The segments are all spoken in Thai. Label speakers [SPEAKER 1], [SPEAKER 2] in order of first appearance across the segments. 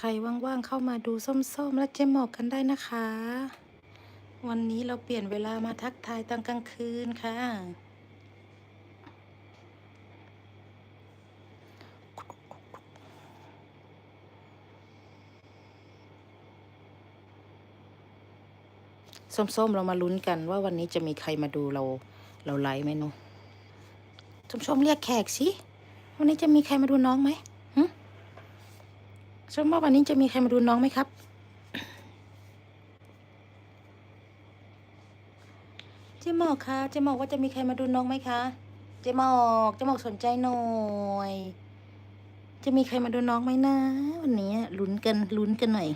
[SPEAKER 1] ใครว่างๆเข้ามาดูส้มๆ และเจ๊หมอกกันได้นะคะ วันนี้เราเปลี่ยนเวลามาทักทายตอนกลางคืนค่ะ ส้มๆ เรามาลุ้นกันว่าวันนี้จะมีใครมาดูเราเราไลฟ์ไหมเนาะส้มๆเรียกแขกสิวันนี้จะมีใครมาดูน้องไหม หึส้มว่าวันนี้จะมีใครมาดูน้องไหมครับ เจ๊หมอกคะเจ๊หมอกว่าจะมีใครมาดูน้องไหมคะ เจ๊หมอกเจ๊หมอกสนใจหน่อย จะมีใครมาดูน้องไหมนะ วันนี้ลุ้นกันลุ้นกันหน่อย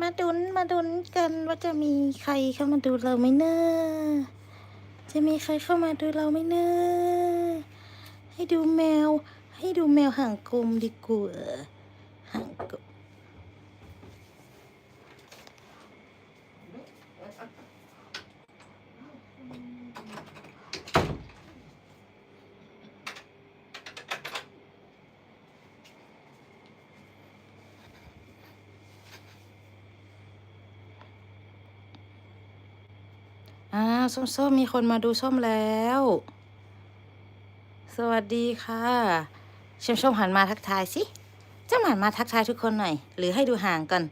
[SPEAKER 1] มาดุนมาดุนกันว่าจะมีใครเข้ามาดูเราไหมเนะจะมีใครเข้ามาดูเราไหมเนะ ให้ดูแมว ให้ดูแมวห่างกลมดีกว่าห่างกลมอ่าส้มๆมีคนมาดูส้มแล้ว สวัสดีค่ะชมชมหันมาทักทายสิเจ้าหันมาทักทายทุกคนหน่อย หรือให้ดูห่างก่อน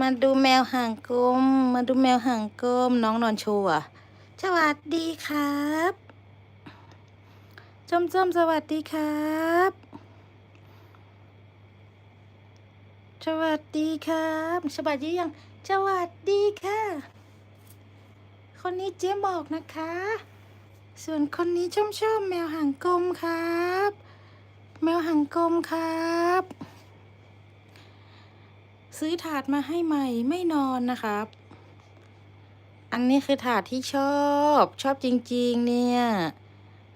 [SPEAKER 1] มาดูแมวห่างกลม มาดูแมวห่างกลม น้องนอนโชว์อะสวัสดีครับจมจมสวัสดีครับ สวัสดีครับสวัสดียังสวัสดีค่ะ คนนี้เจ๊หมอกนะคะ ส่วนคนนี้ชมชอบแมวหางกลมครับ แมวหางกลมครับ ซื้อถาดมาให้ใหม่ไม่นอนนะครับ อันนี้คือถาดที่ชอบชอบจริง ๆ เนี่ย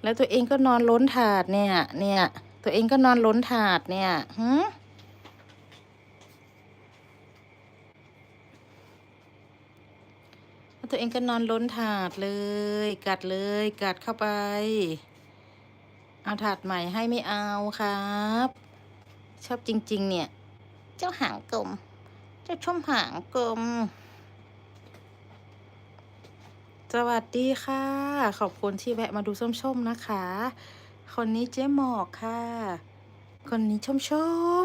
[SPEAKER 1] แล้วตัวเองก็นอนล้นถาดเนี่ย เนี่ย ตัวเองก็นอนล้นถาดเนี่ยหืมแล้ว ตัวเองก็นอนล้นถาดเลย กัดเลยกัดเข้าไป เอาถาดใหม่ให้ไม่เอาครับ ชอบจริง ๆ เนี่ย เจ้าหางกลม เจ้าชมหางกลม สวัสดีค่ะ ขอบคุณที่แวะมาดูส้มๆนะคะ คนนี้เจ๊หมอกค่ะ คนนี้ชมช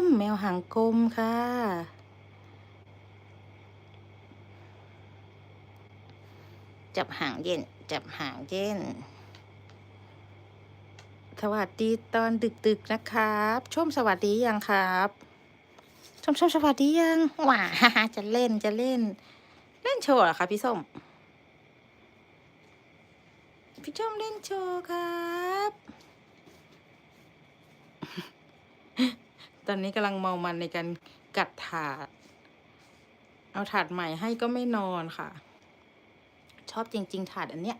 [SPEAKER 1] มๆแมวหางกลมค่ะ จับหางเย็น จับหางเย็น สวัสดีตอนดึกๆนะครับ ชมสวัสดียังครับชมชมสวัสดียังว้าจะเล่นจะเล่น เล่นโชว์เหรอคะพี่ส้มพี่ส้มเล่นโชว์ครับ ตอนนี้กำลังเมามันในการกัดถาด เอาถาดใหม่ให้ก็ไม่นอนค่ะ ชอบจริง ๆ ถาดอันเนี้ย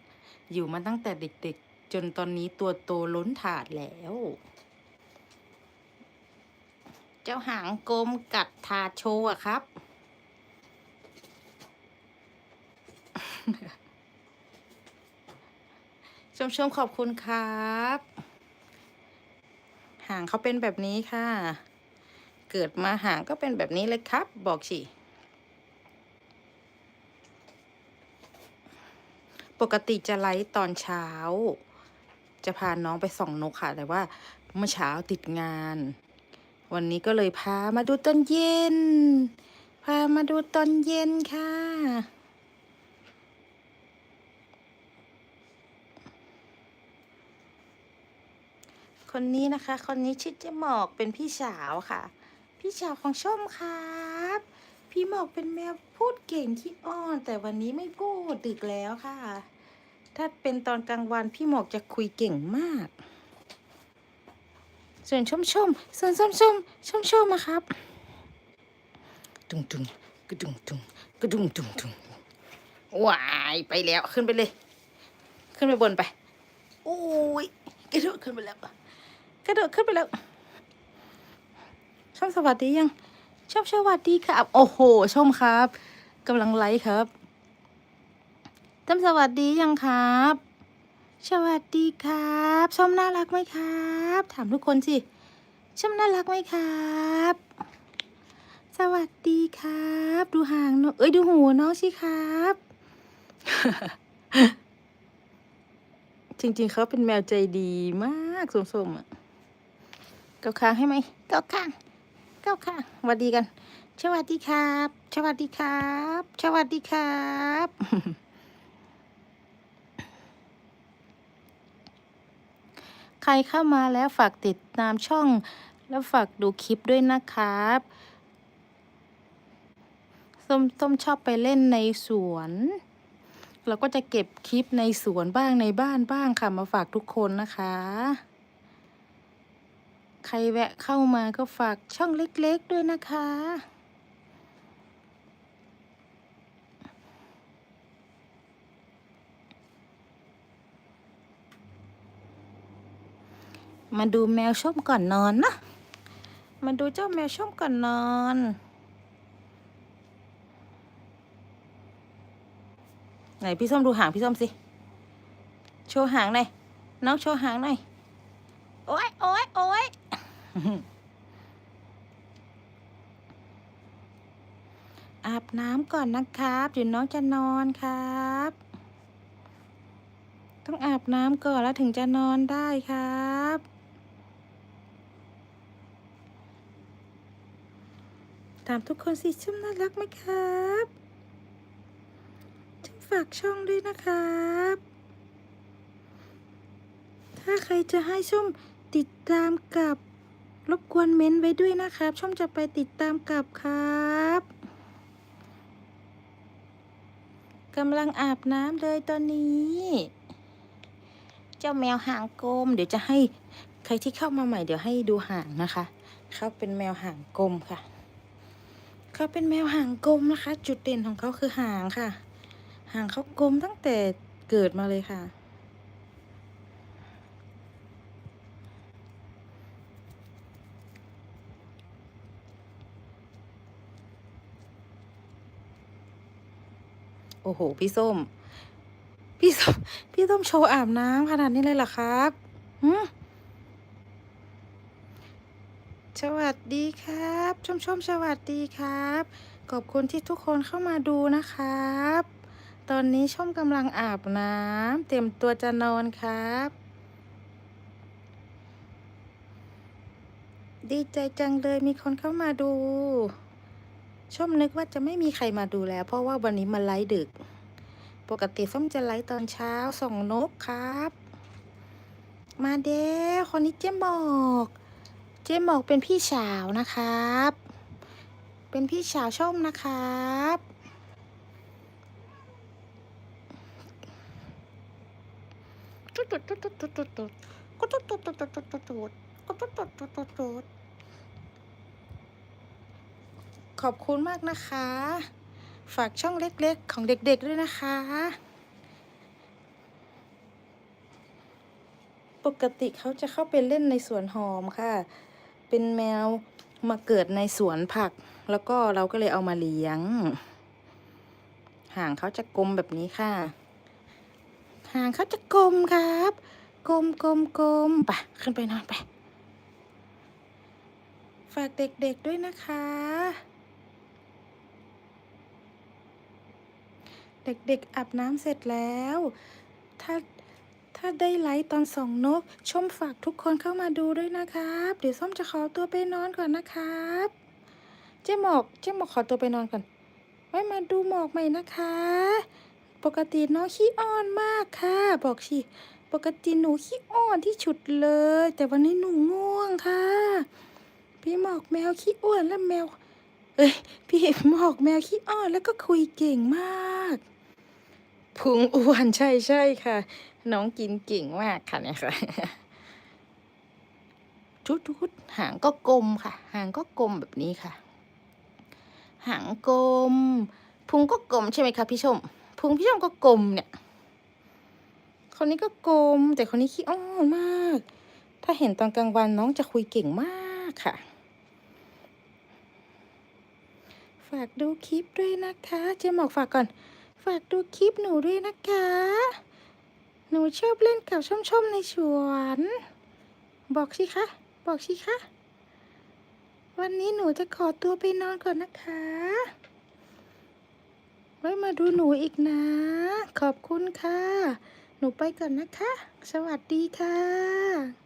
[SPEAKER 1] อยู่มาตั้งแต่เด็กๆ จนตอนนี้ตัวโตล้นถาดแล้ว เจ้าหางกลมกัดถาดโชว์อะครับ ชมชมๆขอบคุณครับ หางเขาเป็นแบบนี้ค่ะ เกิดมาหางก็เป็นแบบนี้เลยครับ บอกสิ ปกติจะไลฟ์ตอนเช้า จะพาน้องไปส่องนกค่ะ แต่ว่าเมื่อเช้าติดงาน วันนี้ก็เลยพามาดูตอนเย็น พามาดูตอนเย็นค่ะ คนนี้นะคะ คนนี้ชื่อเจ๊หมอกเป็นพี่สาวค่ะ พี่สาวของชมครับพี่หมอกเป็นแมวพูดเก่งขี้อ้อน แต่วันนี้ไม่พูดดึกแล้วค่ะ ถ้าเป็นตอนกลางวันพี่หมอกจะคุยเก่งมาก ส่วนชมชมๆส่วนชมชมชมชมๆอะครับตุงตุงกระดุงตุงกระดุงตุงตุงว้ายไปแล้วขึ้นไปเลย ขึ้นไปบนไปโอ้ยกระโดดขึ้นไปแล้วกระโดดขึ้นไปแล้วชมสวัสดียังชมสวัสดีครับ โอ้โหชมครับกำลังไลฟ์ครับ จำสวัสดียังครับ สวัสดีครับส้มน่ารักไหมครับ ถามทุกคนสิส้มน่ารักไหมครับ สวัสดีครับ ดูหางน้องเอ้ยดูหูน้องสิครับ จริงๆเขาเป็นแมวใจดีมากสมๆอะเก้าข้างให้ไหมเก้าข้างเก้าข้างสวัสดีกันสวัสดีครับสวัสดีครับสวัสดีครับ ใครเข้ามาแล้วฝากติดตามช่อง แล้วฝากดูคลิปด้วยนะครับส้มส้มชอบไปเล่นในสวน เราก็จะเก็บคลิปในสวนบ้างในบ้านบ้างค่ะมาฝากทุกคนนะคะ ใครแวะเข้ามาก็ฝากช่องเล็กๆด้วยนะคะ มาดูแมวส้มก่อนนอนนะ มาดูเจ้าแมวส้มก่อนนอน ไหนพี่ส้มดูหางพี่ส้มสิ โชว์หางหน่อย น้องโชว์หางหน่อย โอ๊ยโอ๊ยโอ๊ยอาบน้ำก่อนนะครับ เดี๋ยวน้องจะนอนครับ ต้องอาบน้ำก่อนแล้วถึงจะนอนได้ครับ ถามทุกคนสิชุ่มน่ารักไหมครับชุ่มฝากช่องด้วยนะครับ ถ้าใครจะให้ชุ่มติดตามกับรบกวนเม้นไว้ด้วยนะครับช่อมจะไปติดตามกับครับกำลังอาบน้ำเลยตอนนี้ เจ้าแมวหางกลม เดี๋ยวจะให้ใครที่เข้ามาใหม่เดี๋ยวให้ดูหางนะคะ เขาเป็นแมวหางกลมค่ะ เขาเป็นแมวหางกลมนะคะ จุดเด่นของเขาคือหางค่ะ หางเขากลมตั้งแต่เกิดมาเลยค่ะ โอ้โห พี่ส้ม พี่ส้ม พี่ส้มโชว์อาบน้ำขนาดนี้เลยเหรอครับ หืม สวัสดีครับ ชมชมสวัสดีครับ ขอบคุณที่ทุกคนเข้ามาดูนะครับ ตอนนี้ชมกำลังอาบน้ำเตรียมตัวจะนอนครับ ดีใจจังเลยมีคนเข้ามาดู ชมนึกว่าจะไม่มีใครมาดูแล้ว เพราะว่าวันนี้มันไลฟ์ดึก ปกติส้มจะไลฟ์ตอนเช้าส่งนกครับ มาเด้คนนี้เจ๊หมอก เจ๊หมอกเป็นพี่สาวนะครับ เป็นพี่สาวช่องนะครับ ตุ๊ดตุ๊ดตุ๊ดตุ๊ดตุ๊ดตุ๊ดตุ๊ดก็ตุ๊ดตุ๊ดตุ๊ดตุ๊ดตุ๊ดตุ๊ดตุ๊ดตุ๊ดตุ๊ดตุ๊ดตุ๊ดขอบคุณมากนะคะ ฝากช่องเล็กๆ ของเด็กๆด้วยนะคะปกติเขาจะเข้าไปเล่นในสวนหอมค่ะ เป็นแมวมาเกิดในสวนผัก แล้วก็เราก็เลยเอามาเลี้ยง หางเขาจะกลมแบบนี้ค่ะ หางเขาจะกลมครับ กลมกลมกลมไปขึ้นไปนอนไป ฝากเด็กๆด้วยนะคะ เด็กๆอาบน้ำเสร็จแล้ว ถ้า ถ้าได้ไลฟ์ตอนสองนก ชมฝากทุกคนเข้ามาดูด้วยนะครับ เดี๋ยวส้มจะขอตัวไปนอนก่อนนะครับ เจ๊หมอก เจ๊หมอกขอตัวไปนอนก่อน ไว้มาดูหมอกใหม่นะคะ ปกติน้องขี้อ้อนมากค่ะ บอกสิ ปกติหนูขี้อ้อนที่ฉุดเลย แต่วันนี้หนูง่วงค่ะ พี่หมอกแมวขี้อ้วนและแมว เอ้ย พี่หมอกแมวขี้อ้อนแล้วก็คุยเก่งมาก พุงอ้วนใช่ใช่ค่ะ น้องกินเก่งมากค่ะเนี่ยค่ะชุดชุดหางก็กลมค่ะ หางก็กลมแบบนี้ค่ะ หางกลม พุงก็กลมใช่ไหมคะพี่ชม พุงพี่ชมก็กลมเนี่ย คนนี้ก็กลม แต่คนนี้ขี้อ้อนมาก ถ้าเห็นตอนกลางวันน้องจะคุยเก่งมากค่ะ ฝากดูคลิปด้วยนะคะ เจ๊หมอกฝากก่อน ฝากดูคลิปหนูด้วยนะคะ หนูชอบเล่นกับส้มๆในสวน บอกสิคะ บอกสิคะ วันนี้หนูจะขอตัวไปนอนก่อนนะคะ ไว้มาดูหนูอีกนะ ขอบคุณค่ะ หนูไปก่อนนะคะ สวัสดีค่ะ